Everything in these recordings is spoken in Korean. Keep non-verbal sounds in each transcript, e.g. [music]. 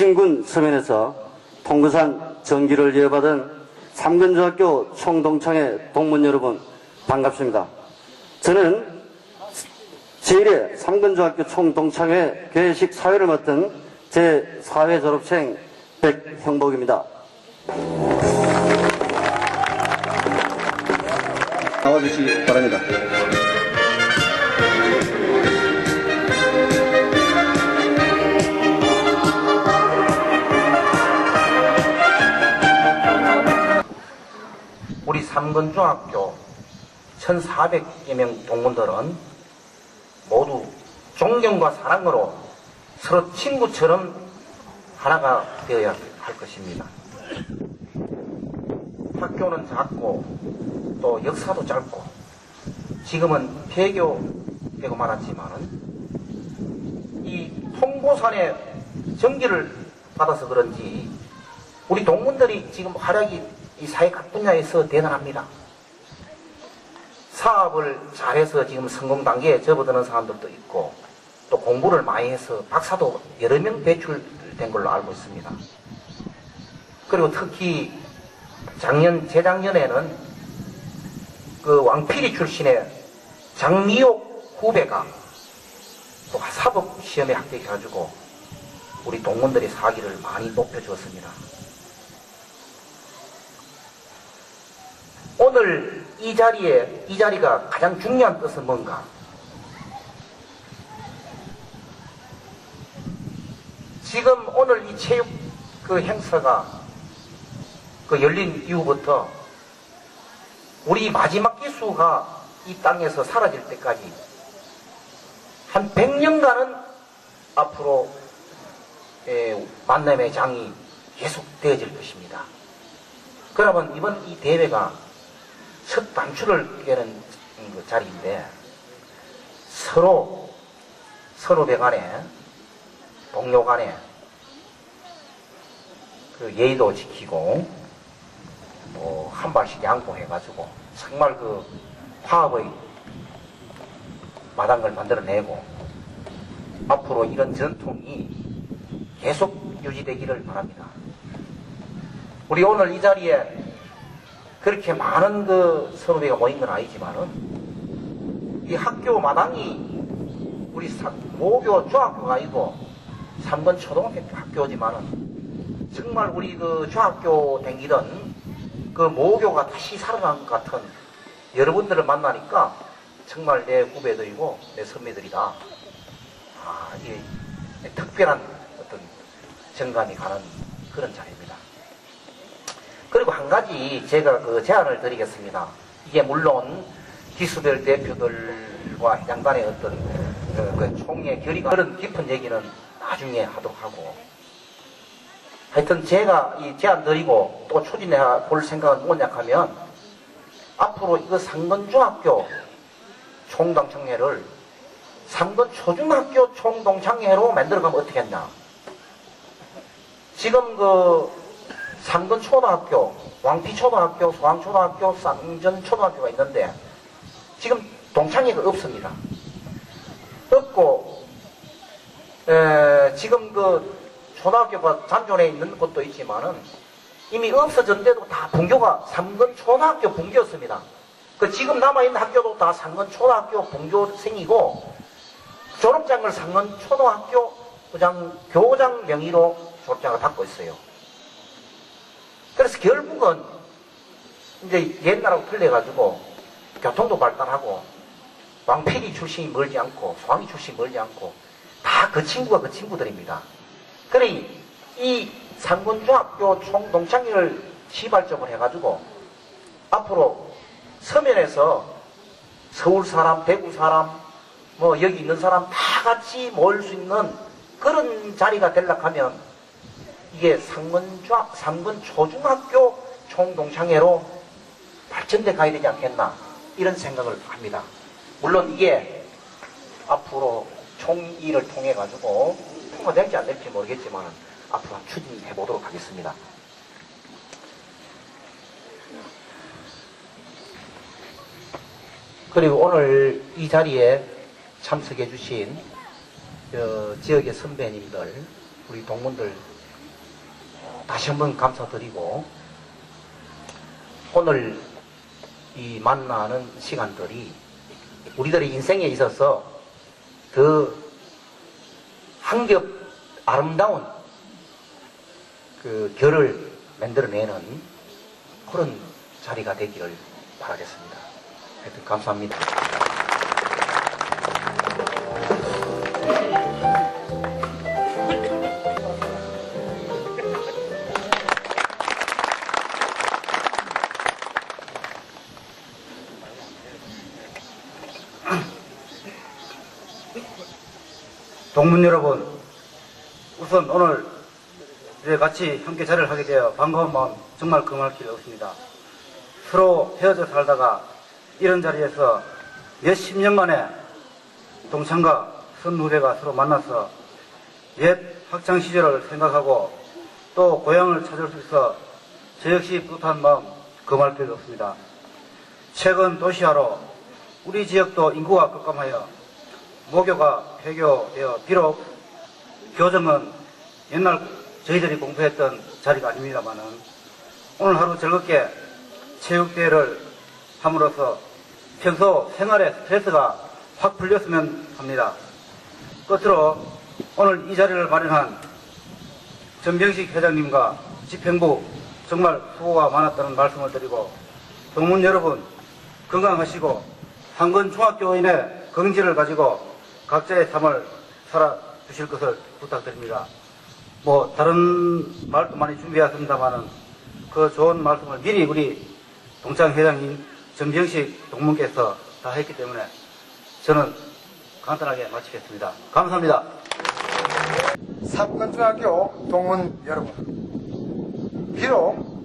울진군 서면에서 통구산 전기를 이어받은 삼근중학교 총동창회 동문 여러분 반갑습니다. 저는 제1회 삼근중학교 총동창회 개회식 사회를 맡은 제4회 졸업생 백형복입니다. 나와주시기 바랍니다. 우리 삼건중학교 1,400여 명 동문들은 모두 존경과 사랑으로 서로 친구처럼 하나가 되어야 할 것입니다. 학교는 작고 또 역사도 짧고 지금은 폐교되고 말았지만은 이 통고산의 전기를 받아서 그런지 우리 동문들이 지금 활약이 이 사회 각 분야에서 대단합니다. 사업을 잘해서 지금 성공 단계에 접어드는 사람들도 있고 또 공부를 많이 해서 박사도 여러 명 배출된 걸로 알고 있습니다. 그리고 특히 작년 재작년에는 그 왕피리 출신의 장미옥 후배가 또 사법 시험에 합격해가지고 우리 동문들의 사기를 많이 높여주었습니다. 오늘 이 자리에 이 자리가 가장 중요한 뜻은 뭔가? 지금 오늘 이 체육 그 행사가 그 열린 이후부터 우리 마지막 기수가 이 땅에서 사라질 때까지 한 100년간은 앞으로 에, 만남의 장이 계속 되어질 것입니다. 그러면 이번 이 대회가 첫 단추를 깨는 그 자리인데 서로 서로 배간에 동료 간에 그 예의도 지키고 뭐 한 발씩 양보해가지고 정말 그 화합의 마당을 만들어내고 앞으로 이런 전통이 계속 유지되기를 바랍니다. 우리 오늘 이 자리에 그렇게 많은 그 선후배가 모인 건 아니지만은 이 학교 마당이 우리 사- 모교 중학교가 아니고 삼건 초등학교지만은 정말 우리 그 중학교 댕기던 그 모교가 다시 살아난 것 같은 여러분들을 만나니까 정말 내 후배들이고 내 선배들이다. 아, 이게 특별한 어떤 정감이 가는 그런 자리입니다. 그리고 한 가지 제가 그 제안을 드리겠습니다. 이게 물론 기수들 대표들과 회장단의 어떤 그, 그 총의 결의가 그런 깊은 얘기는 나중에 하도록 하고 하여튼 제가 이 제안 드리고 또 추진해 볼 생각은 뭐냐 하면 앞으로 이거 상건중학교 총동창회를 상건 초중학교 총동창회로 만들어가면 어떻겠냐 지금 그 상근 초등학교, 왕피 초등학교, 소왕 초등학교, 쌍전 초등학교가 있는데 지금 동창회가 없습니다. 없고 에, 지금 그 초등학교가 잔존해 있는 곳도 있지만은 이미 없어졌는데도 다 분교가 상근 초등학교 분교였습니다. 그 지금 남아있는 학교도 다 상근 초등학교 분교생이고 졸업장을 상근 초등학교 부장 교장 명의로 졸업장을 받고 있어요. 그래서 결국은 이제 옛날하고 틀려가지고 교통도 발달하고 왕필이 출신이 멀지 않고 소왕이 출신이 멀지 않고 다 그 친구가 그 친구들입니다. 그러니 이 상군중학교 총동창회를 시발점을 해가지고 앞으로 서면에서 서울 사람, 대구 사람, 뭐 여기 있는 사람 다 같이 모일 수 있는 그런 자리가 되려고 하면 이게 상근중, 상근 초중학교 총동창회로 발전돼 가야 되지 않겠나 이런 생각을 합니다. 물론 이게 앞으로 총의를 통해 가지고 통과될지 안 될지 모르겠지만 앞으로 추진해 보도록 하겠습니다. 그리고 오늘 이 자리에 참석해 주신 어, 지역의 선배님들, 우리 동문들 다시 한번 감사드리고 오늘 이 만나는 시간들이 우리들의 인생에 있어서 더 한겹 아름다운 그 결을 만들어내는 그런 자리가 되기를 바라겠습니다. 하여튼 감사합니다. 동문 여러분, 우선 오늘 같이 함께 자리를 하게 되어 반가운 마음 정말 금할 길이 없습니다. 서로 헤어져 살다가 이런 자리에서 몇십 년 만에 동창과 선후배가 서로 만나서 옛 학창 시절을 생각하고 또 고향을 찾을 수 있어 저 역시 뿌듯한 마음 금할 길이 없습니다. 최근 도시화로 우리 지역도 인구가 급감하여 모교가 폐교되어 비록 교정은 옛날 저희들이 공부했던 자리가 아닙니다만은 오늘 하루 즐겁게 체육대회를 함으로써 평소 생활의 스트레스가 확 풀렸으면 합니다. 끝으로 오늘 이 자리를 마련한 전병식 회장님과 집행부 정말 수고가 많았다는 말씀을 드리고 동문 여러분 건강하시고 한근 중학교인의 긍지를 가지고 각자의 삶을 살아 주실 것을 부탁드립니다. 뭐 다른 말도 많이 준비했습니다만은 그 좋은 말씀을 미리 우리 동창 회장님 전병식 동문께서 다 했기 때문에 저는 간단하게 마치겠습니다. 감사합니다. 삼건중학교 동문 여러분, 비록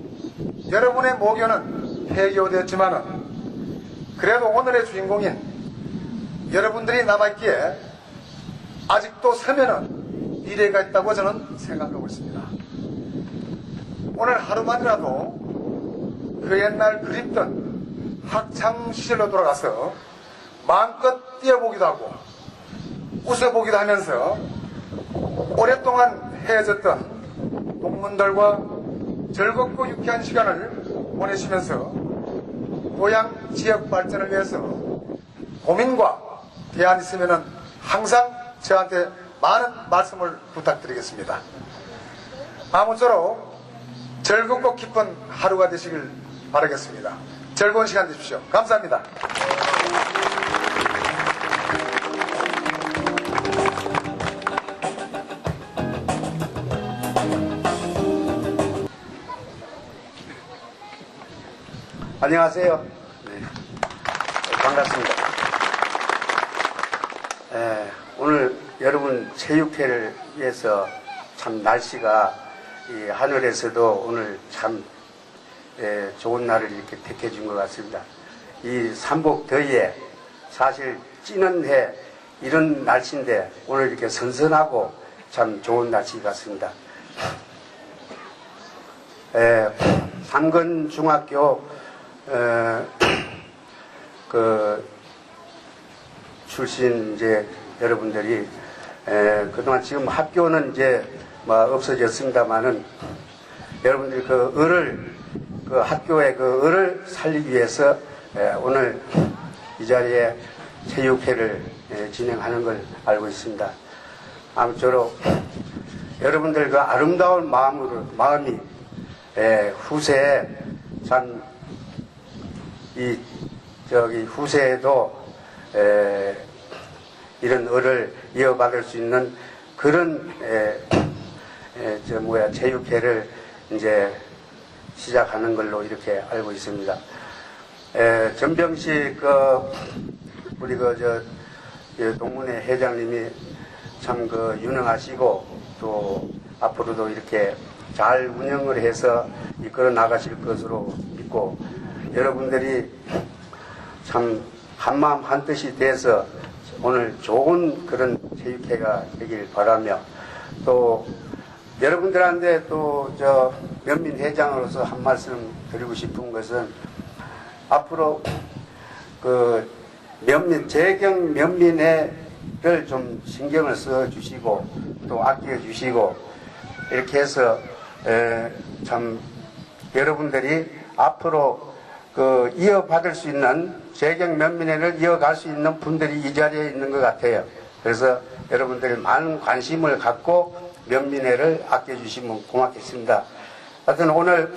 여러분의 모교는 폐교되었지만은 그래도 오늘의 주인공인 여러분들이 남아있기에 아직도 서면은 미래가 있다고 저는 생각하고 있습니다. 오늘 하루만이라도 그 옛날 그립던 학창 시절로 돌아가서 마음껏 뛰어보기도 하고 웃어보기도 하면서 오랫동안 헤어졌던 동문들과 즐겁고 유쾌한 시간을 보내시면서 고향 지역 발전을 위해서 고민과 대안 있으면 항상 저한테 많은 말씀을 부탁드리겠습니다. 아무쪼록 즐겁고 기쁜 하루가 되시길 바라겠습니다. 즐거운 시간 되십시오. 감사합니다. 안녕하세요. 네. 반갑습니다. 에, 오늘 여러분 체육회를 위해서 참 날씨가 이 하늘에서도 오늘 참 에, 좋은 날을 이렇게 택해 준 것 같습니다. 이 삼복 더위에 사실 찌는 해 이런 날씨인데 오늘 이렇게 선선하고 참 좋은 날씨 같습니다. 에, 삼건 중학교 어, [clears throat] 그 출신 이제 여러분들이 에, 그동안 지금 학교는 이제 뭐 없어졌습니다만은 여러분들이 그 을을 그 학교의 그 을을 살리기 위해서 에, 오늘 이 자리에 체육회를 에, 진행하는 걸 알고 있습니다. 아무쪼록 여러분들 그 아름다운 마음으로 마음이 에, 후세에 참 이 저기 후세에도 에, 이런 을을 이어받을 수 있는 그런 에, 에, 저 뭐야 체육회를 이제 시작하는 걸로 이렇게 알고 있습니다. 에, 전병식 그 우리 그저 동문회 회장님이 참 그 유능하시고 또 앞으로도 이렇게 잘 운영을 해서 이끌어 나가실 것으로 믿고 여러분들이 참 한마음 한뜻이 돼서 오늘 좋은 그런 체육회가 되길 바라며 또 여러분들한테 또 저 면민 회장으로서 한 말씀 드리고 싶은 것은 앞으로 그 면민 재경 면민회를 좀 신경을 써 주시고 또 아껴 주시고 이렇게 해서 에, 참 여러분들이 앞으로 그 이어받을 수 있는 재경 면민회를 이어갈 수 있는 분들이 이 자리에 있는 것 같아요. 그래서 여러분들이 많은 관심을 갖고 면민회를 아껴주시면 고맙겠습니다. 하여튼 오늘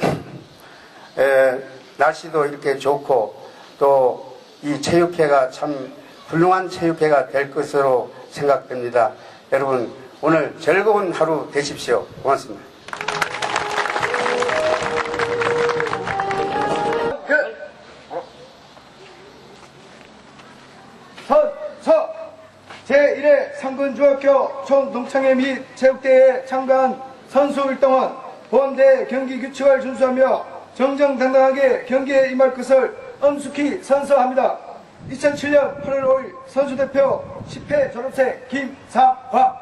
[clears throat] 에, 날씨도 이렇게 좋고 또 이 체육회가 참 훌륭한 체육회가 될 것으로 생각됩니다. 여러분 오늘 즐거운 하루 되십시오. 고맙습니다. 제1회 상근중학교 총동창회 및 체육대회에 참가한 선수 1등은 본대 경기 규칙을 준수하며 정정당당하게 경기에 임할 것을 엄숙히 선서합니다. 2007년 8월 5일 선수대표 10회 졸업생 김상화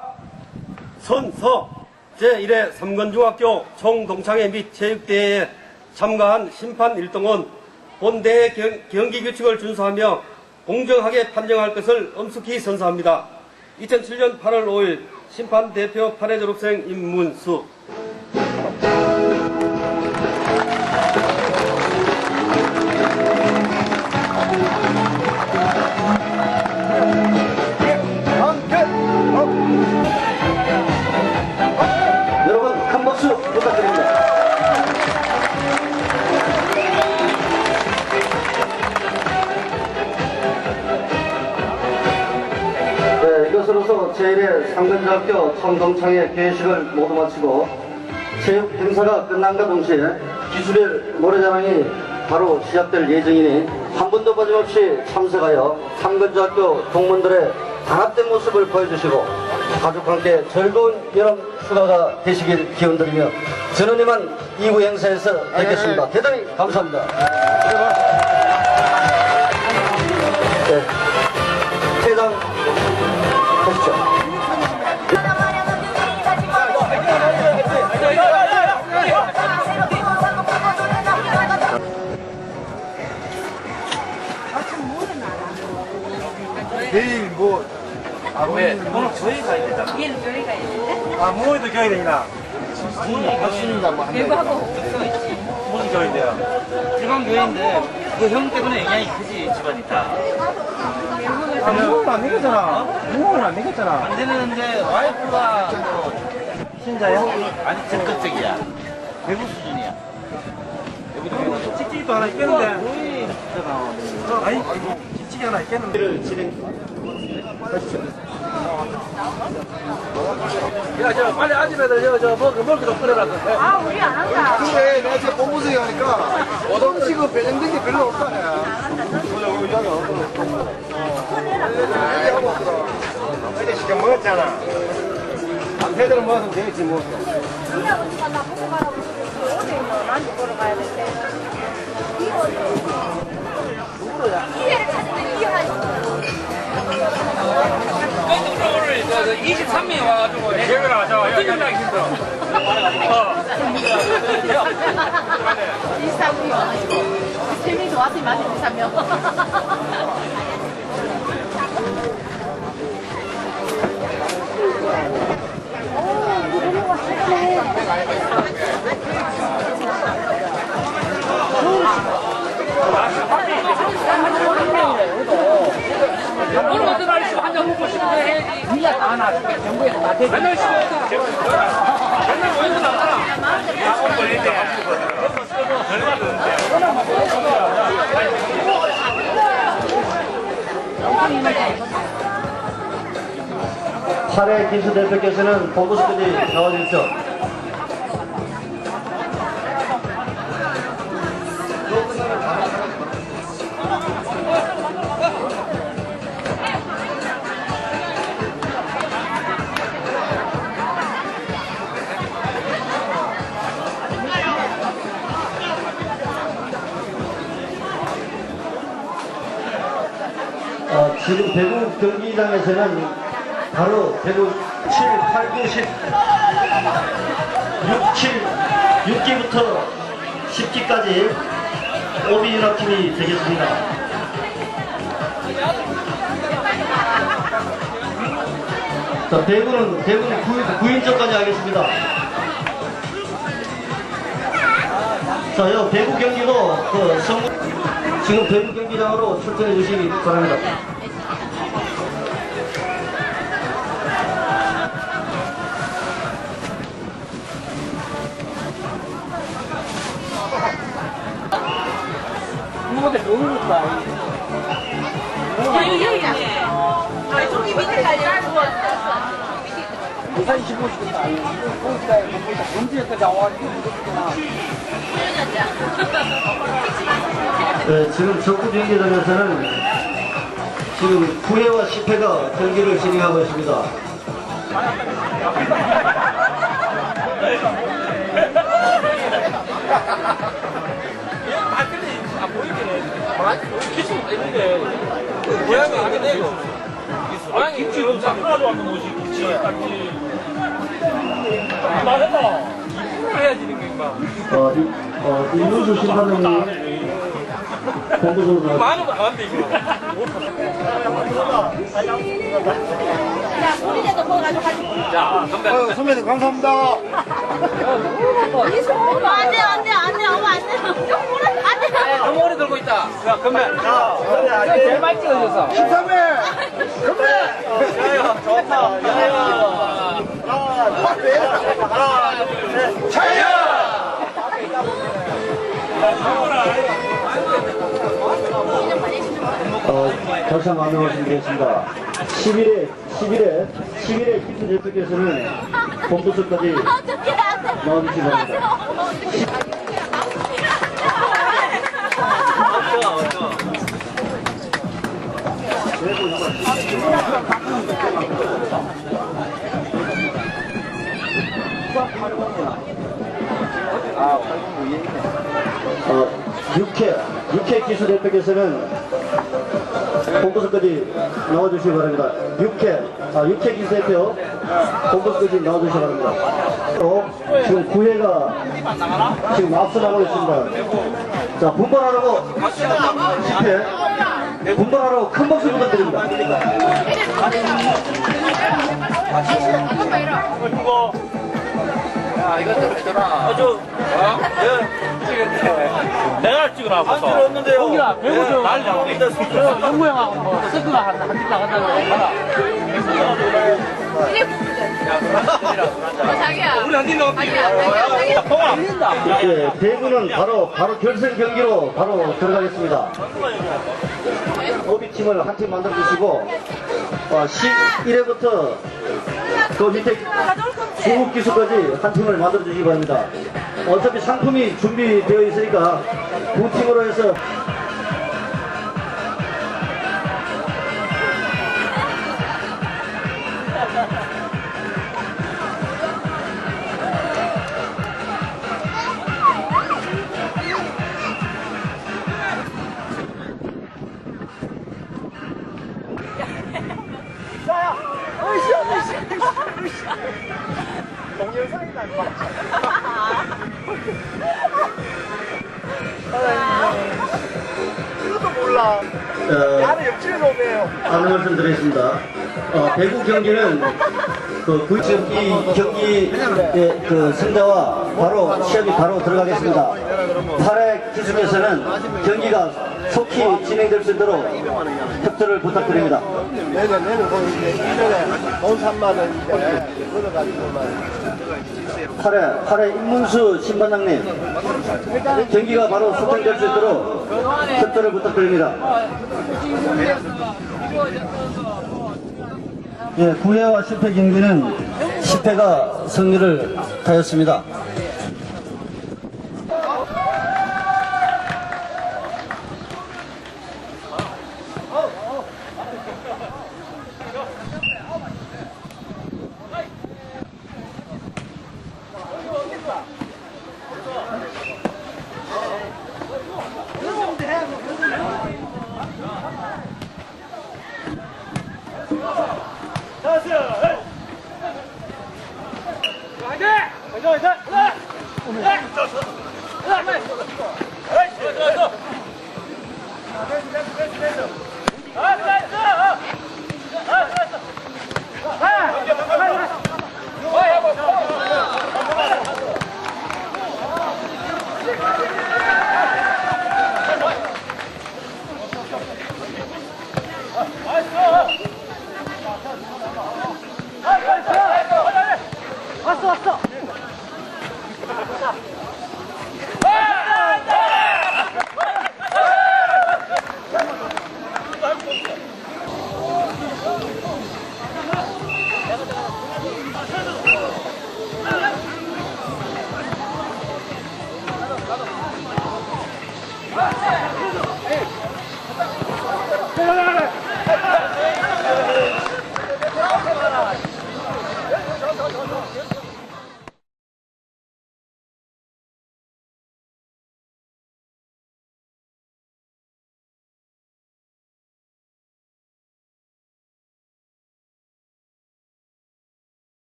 선서 제1회 삼건중학교 총동창회 및 체육대회에 참가한 심판 1등은 본대의 경- 경기 규칙을 준수하며 공정하게 판정할 것을 엄숙히 선서합니다. 2007년 8월 5일 심판 대표 8회 졸업생 임문수 총동창회 개회식을 모두 마치고 체육 행사가 끝난과 동시에 기술의 노래자랑이 바로 시작될 예정이니 한 분도 빠짐없이 참석하여 상근중학교 동문들의 단합된 모습을 보여주시고 가족과 함께 즐거운 여름 휴가가 되시길 기원드리며 저는 이만 2부 행사에서 뵙겠습니다. 대단히 감사합니다. 얘는 저희 가야 되는데. 아, 뭐에도 겨야 되나? 외부하고 무슨 교회인데요? 일반 교회인데 그형 때문에 영향이 크지 집안이 다. 아, 무거운 안 내겠잖아. 무거운 안 내겠잖아. 안 되는데 와이프가 또 신자야? 아니 적극적이야. 외부 수준이야. 외부도 찍찍이도 하나 있겠는데. 아니, 찍찍이 하나 있겠는데. 야, 저 빨리 아줌마들 저, 저 먹을 먹을 좀 끓여라. 아, 우리 안 한다. 근데 내가 지금 본부석에 가니까 어동식은 배정된 게 별로 없다네. 시간 먹었잖아. 남편들은 먹어도 되겠지, 뭐. 우리 아버지가 나 보고 가라고 있노? 난지 보러 가야 되는데. 이 어디? 누구로야? 기회를 찾으면 이어가지. 오늘 23명이 와가지고 계획을 하자. 어떤 연락이 힘들어? 일삼이 와가지고. 세 명이 와서 맞아, 일삼명. 오늘 맨날 다 나. 정부에서 다 대지. 맨날 시고 맨날 모여서 가끔 걸 이제 팔의 기수 대표께서는 보고서들이 나와주십시오. 지금 대구 경기장에서는 바로 대구 7, 8, 9, 10, 6, 7, 6기부터 10기까지 오비연합팀이 되겠습니다. 자, 대구는, 대구는 9, 인전까지 하겠습니다. 자, 여 대구 경기도 그 성, 지금 대구 경기장으로 출전해 주시기 바랍니다. 너무 좋다. 아 저기 밑에까지 누웠어 부산 15시겠다. 거기다, 거기다, 범죄까지 와가지고 무섭구나. 네, 지금 적구 경기장에서는 지금 9회와 10회가 경기를 진행하고 있습니다. 고양이 하게 되고. 고양이 김치는 작가도 왔는 거지, 김치. 말해봐. 이쁘게 해야지. 어, 이, 어, 이문수 심판장님 본부적으로 나와 많으면 안 돼, 이거. 야 선배. 선배님 감사합니다. 안돼 안돼 너무 오래 들고 있다. 자, 건배. 자, 제일 많이 찍어줘서. 김선배! 야야, 좋다. 야야. 어, 다시 한번 안내 말씀드리겠습니다. 11회, 11회, 11회 기수 대표께서는 안돼 나와주시기 바랍니다. 어, 6회, 6회 기수 대표께서는 본부석까지 나와주시기 바랍니다. 6회, 아, 6회 기수 대표 본부석까지 나와주시기 바랍니다. 또 지금 9회가 지금 앞서 나가고 있습니다. 자, 분발하라고 10회, 분발하라고 큰 박수 부탁드립니다. 야, 이거 좀 해줘라. 아, 저, 어? 예. 내가 찍으라, 안 들었는데요. 홍기야, 배우 좀. 날 잡는데, 영구 형하고 뭐, 스크가 한, 한팀 나간다고. 가라. 자기야 대구는 바로 바로 결승 경기로 바로 들어가겠습니다. 오비 팀을 한 팀 만들어 주시고 어, 11회부터 그 밑에 중국 기수까지 한 팀을 만들어 주시기 바랍니다. 어차피 상품이 준비되어 있으니까 두 팀으로 해서 어, 배구 경기는 그 구- 지금 이 경기의 그 승자와 바로 시합이 바로 들어가겠습니다. 8회 기준에서는 경기가 속히 진행될 수 있도록 협조를 부탁드립니다. 내가 내는 거 이제 1년에 돈 3만 원인데 그래가지고만 8회, 8회 임문수 심판장님 경기가 바로 수행될 수 있도록 협조를 부탁드립니다. 예, 9회와 10회 경기는 10회가 승리를 하였습니다.